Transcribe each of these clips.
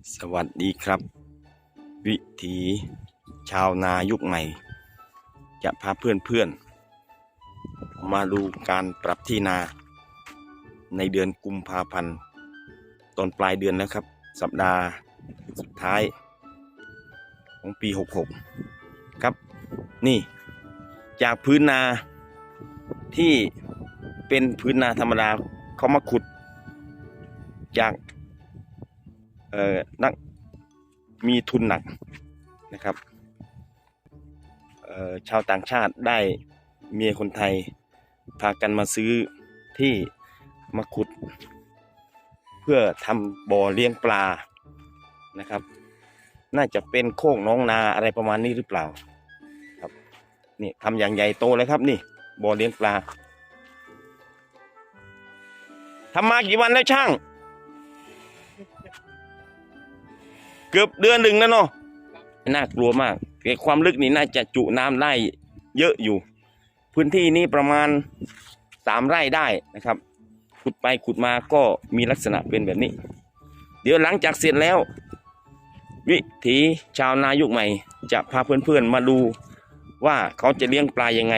สวัสดีครับ วิถีชาวนายุคใหม่ จะพาเพื่อนๆ มาดูการปรับที่นา ในเดือนกุมภาพันธ์ตอนปลายเดือนแล้วครับ สัปดาห์สุดท้าย ของปี 66 ครับ นี่จากพื้นนาที่เป็นพื้นนาธรรมดาเขามาขุด จาก นักมีทุนหนักนะครับเอ่อชาวต่างชาติได้เมียคนไทย พากันมาซื้อที่มาขุด เพื่อทำบ่อเลี้ยงปลานะครับ น่าจะเป็นโค้งน้องนาอะไรประมาณนี้หรือเปล่าครับนี่ทำอย่างใหญ่โตเลยครับนี่บ่อเลี้ยงปลาทำมากี่วันแล้วช่าง เกือบเดือนหนึ่งแล้วเนาะน่ากลัวมากความลึกนี่น่าจะจุน้ำได้เยอะอยู่ พื้นที่นี้ประมาณสามไร่ได้นะครับ ขุดไปขุดมาก็มีลักษณะเป็นแบบนี้ เดี๋ยวหลังจากเสร็จแล้ว วิถีชาวนายุคใหม่ จะพาเพื่อนๆมาดูว่าเขาจะเลี้ยงปลายังไง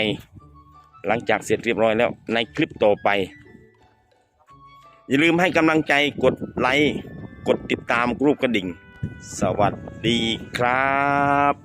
หลังจากเสร็จเรียบร้อยแล้วในคลิปต่อไป อย่าลืมให้กำลังใจกดไลค์กดติดตามรูปกระดิ่ง สวัสดีครับ